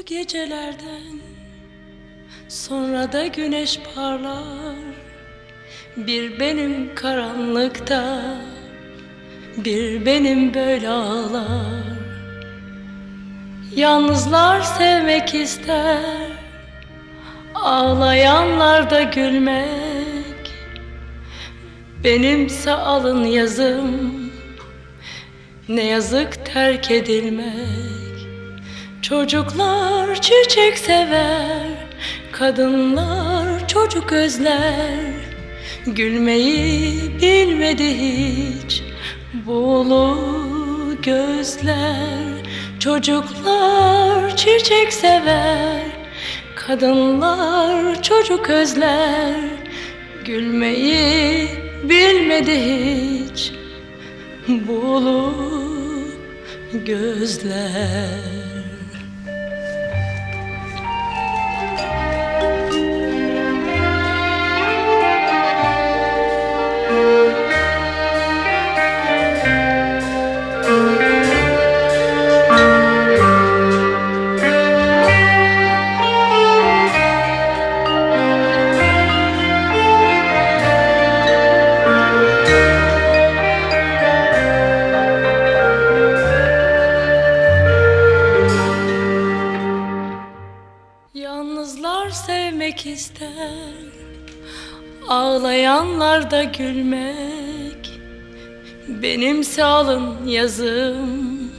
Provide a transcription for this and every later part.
gecelerden Sonra da güneş parlar. Bir benim karanlıkta Bir benim böyle ağlar. Yalnızlar sevmek ister Ağlayanlar da gülmek. Benimse alın yazım Ne yazık terk edilmek Çocuklar çiçek sever Kadınlar çocuk özler. Gülmeyi bilmedi hiç Buğulu gözler. Çocuklar çiçek sever Kadınlar çocuk özler. Gülmeyi bilmedi hiç Buğulu gözler sevmek ister. Ağlayanlar da gülmek. Benimse alın yazım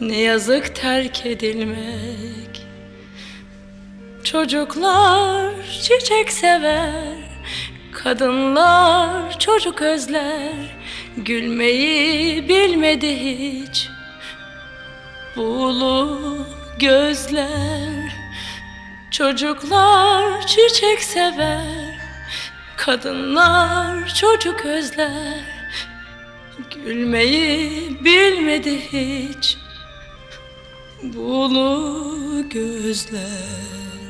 Ne yazık terk edilmek. Çocuklar çiçek sever. Kadınlar çocuk özler. Gülmeyi bilmedi hiç. Buğulu gözler Çocuklar çiçek sever Kadınlar çocuk özler. Gülmeyi bilmedi hiç Buğulu gözler